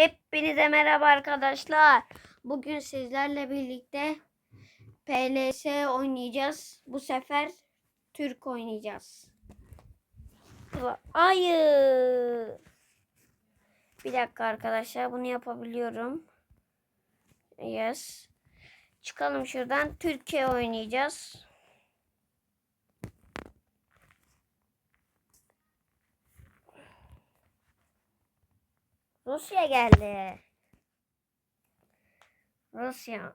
Hepinize merhaba arkadaşlar. Bugün sizlerle birlikte PLS oynayacağız. Bu sefer Türk oynayacağız. Hayır. Bir dakika arkadaşlar bunu yapabiliyorum. Yes. Çıkalım şuradan. Türkiye oynayacağız. Rusya geldi. Rusya.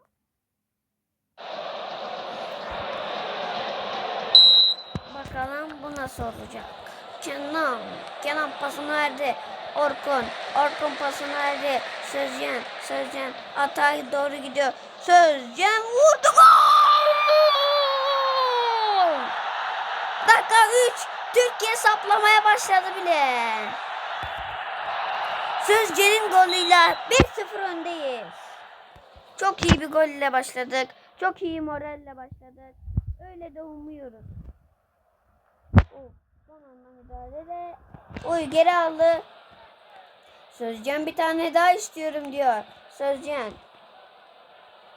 Bakalım bu nasıl olacak. Kenan. Kenan pasını verdi. Orkun. Orkun pasını verdi. Sözcan. Sözcan. Atay doğru gidiyor. Sözcan vurdu. Gol! Dakika 3. Türkiye saplamaya başladı bile. Sözce'nin golüyle 1-0 öndeyiz. Çok iyi bir gol ile başladık. Çok iyi moralle başladık. Öyle de umuyoruz. Oh, son anda müdahale de. Oy geri aldı. Sözcen bir tane daha istiyorum diyor. Sözcen.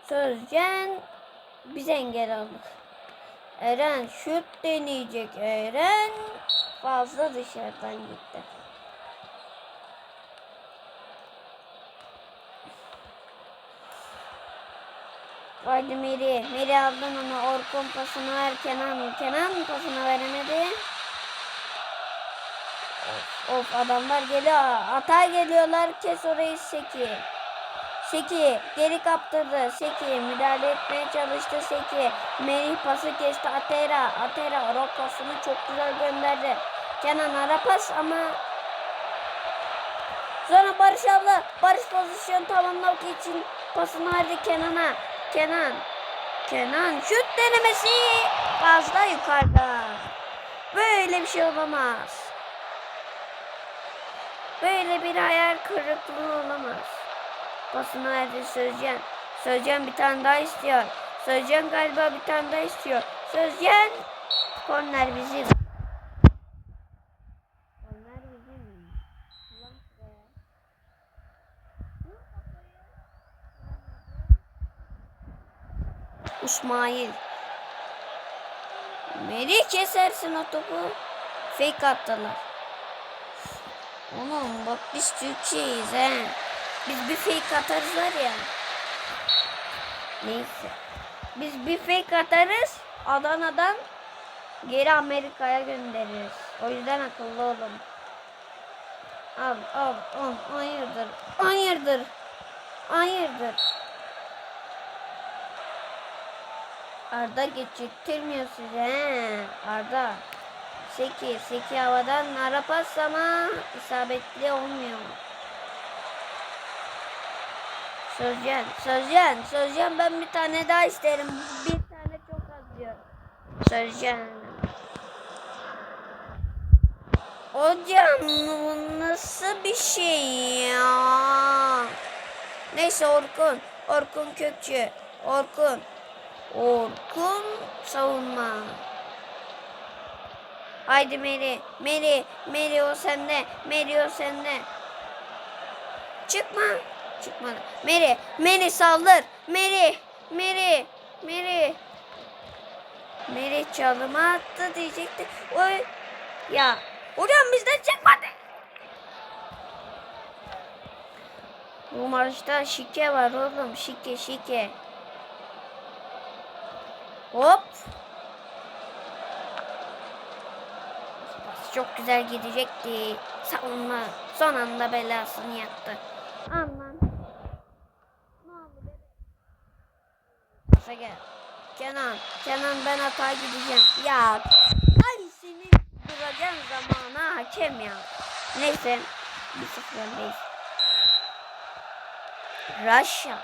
Sözcen biz engel aldık. Eren şut deneyecek. Eren fazla dışarıdan gitti. Haydi Meri. Meri aldın onu. Orkun pasını ver. Kenan. Kenan pasını veremedi. Of, of adamlar geliyor. Ata geliyorlar. Kes orayı Seki. Seki geri kaptırdı. Seki müdahale etmeye çalıştı Seki. Merih pası kesti Atera. Atera Rok pasını çok güzel gönderdi. Kenan ara pas ama Sonra Barış abla Barış pozisyon tamamlamak için pasını verdi Kenan'a. Kenan. Kenan şut denemesi fazla yukarıda. Böyle bir şey olamaz. Böyle bir hayal kırıklığı olamaz. Pasını verdi Sözcan. Sözcan bir tane daha istiyor. Sözcan galiba bir tane daha istiyor. Sözcan. Korner bizim. Korner bizim. Ulan be. İsmail. Meri kesersin o topu. Fake attılar. Oğlum bak biz Türkçeyiz he. Biz bir fake atarız var ya. Neyse. Biz bir fake atarız. Adana'dan geri Amerika'ya göndeririz. O yüzden akıllı olun. Al al al. Hayırdır. Hayırdır. Hayırdır. Arda geçirtmiyor size he. Arda. Seki. Seki havadan ara pas ama isabetli olmuyor. Sözcan. Sözcan. Sözcan ben bir tane daha isterim. Bir tane çok az diyor. Sözcan. Hocam bu nasıl bir şey ya? Neyse Orkun. Orkun Kökçü. Orkun. Orkun savunma. Haydi Meri. Meri. Meri o sende. Meri o sende. Çıkma. Çıkmadı. Meri. Meri saldır. Meri. Meri. Meri. Meri çalıma attı diyecekti. Oy. Ya. Hocam bizden çıkmadı. Bu maçta şike var oğlum. Şike şike. Hop. Pas çok güzel gidecekti. Savunma son anda belasını yaptı. Aman. Ne oldu be? Pasa gel. Kenan. Kenan ben hata gideceğim. Ya. Ay senin duracağın zamana hakem ya. Neyse. Bir sıfır. Russia.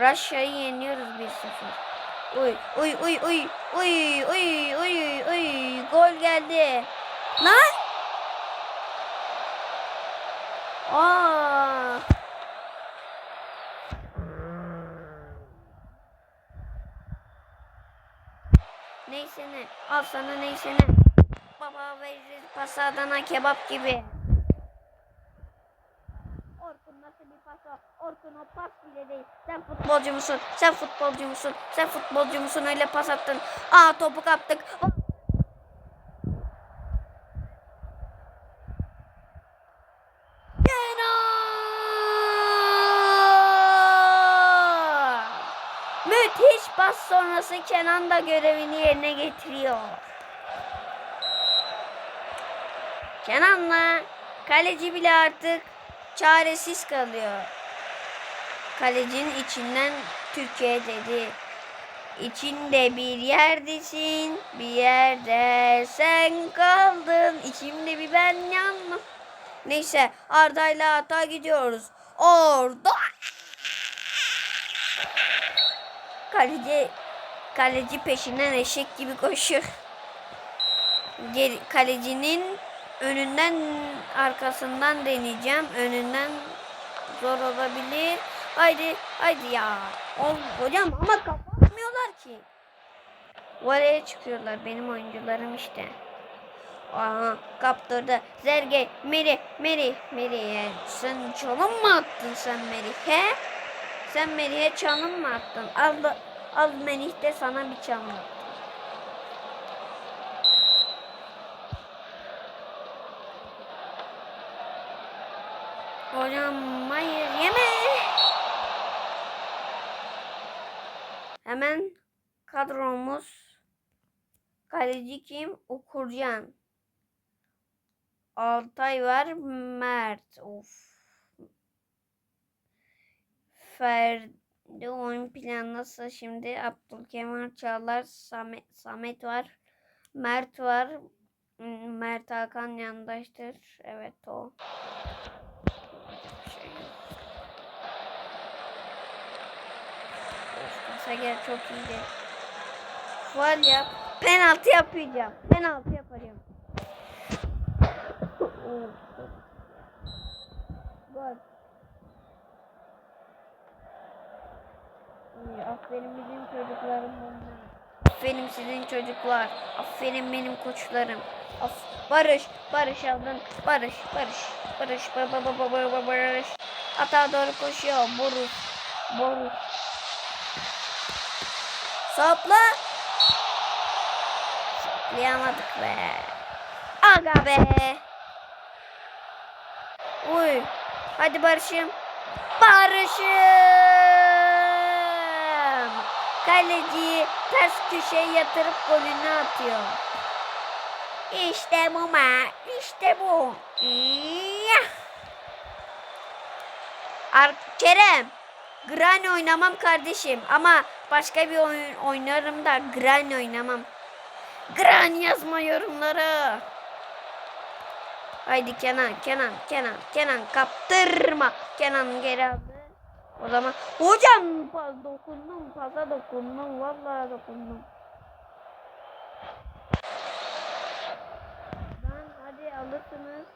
Russia'yı yeniyoruz 1-0. Uy uy uy uy uy uy uy uy gol geldi. Lan! Aa! Neyse ne? Al sana neyse ne? Baba veririz pas Adana kebap gibi. Orkun'dan nasıl bir pas o? Orkun o pas bile değil. Sen futbolcu musun? Sen futbolcu musun? Sen futbolcu musun? Öyle pas attın. Aa topu kaptık. Kenan! Müthiş pas sonrası Kenan da görevini yerine getiriyor. Kenan'la kaleci bile artık çaresiz kalıyor. Kalecinin içinden Türkiye dedi. İçinde bir yerdesin, bir yerde sen kaldın. İçimde bir ben yandım. Neyse Arda'yla hata gidiyoruz. Orada. Kaleci kaleci peşinden eşek gibi koşuyor. Geri, kalecinin önünden arkasından deneyeceğim. Önünden zor olabilir. Haydi haydi ya. Ol, hocam ama kapatmıyorlar ki. Voleye çıkıyorlar benim oyuncularım işte. Aha kaptırdı. Zerge, Meri, Meri, Meri'ye. Sen çalım mı attın sen Merih'e? Sen Merih'e çalım mı attın? Al, al Merih de sana bir çalım. Hocam hayır Hemen kadromuz kaleci kim? Okurcan. Altay var. Mert. Of. Ferdi oyun planı nasıl şimdi? Abdülkemal Çağlar, Samet, Samet var. Mert var. Hmm, Mert Hakan yandaştır. Evet o. Of, Kasager çok iyiydi. Faal yap. Penaltı yapacağım. Penaltı yapacağım. Gol. Aferin bizim çocuklarım bunlar. Aferin sizin çocuklar. Aferin benim koçlarım. Af Barış, Barış aldın. Barış, Barış, Barış, ba ba ba ba ba ba Barış. Ata doğru koşuyor. Boris, Boris. Sapla. Saplayamadık be. Aga be. Uy. Hadi Barış'ım. Barış'ım. Kaleciyi ters köşeye yatırıp golünü atıyor. İşte bu ma. İşte bu. Ar Kerem. Gran oynamam kardeşim ama başka bir oyun oynarım da Gran oynamam. Gran yazma yorumlara. Haydi Kenan, Kenan, Kenan, Kenan kaptırma. Kenan geri aldı. O zaman hocam pas dokundum, pasa dokundum, vallahi dokundum. Ben hadi alırsınız.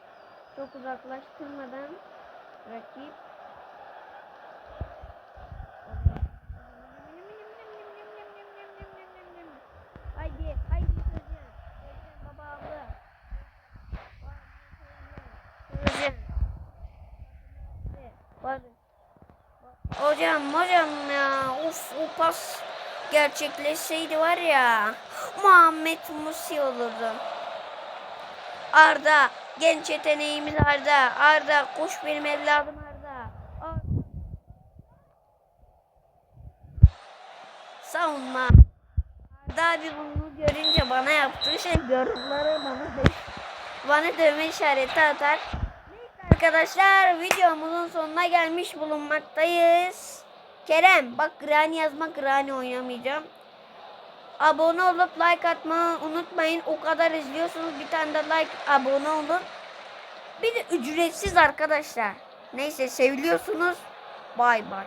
Çok uzaklaştırmadan rakip. Haydi, haydi Sözcan. Sözcan baba abla. Sözcan. Barış. Hocam hocam ya uf o pas gerçekleşseydi var ya Muhammed Musi olurdu. Arda genç yeteneğimiz Arda. Arda koş benim evladım Arda. Arda. Savunma. Arda abi bunu görünce bana yaptığı şey yorumları bana bana dövme işareti atar. Arkadaşlar videomuzun sonuna gelmiş bulunmaktayız. Kerem bak Granny yazmak Granny oynamayacağım. Abone olup like atmayı unutmayın. O kadar izliyorsunuz bir tane de like abone olun. Bir de ücretsiz arkadaşlar. Neyse seviliyorsunuz. Bay bay.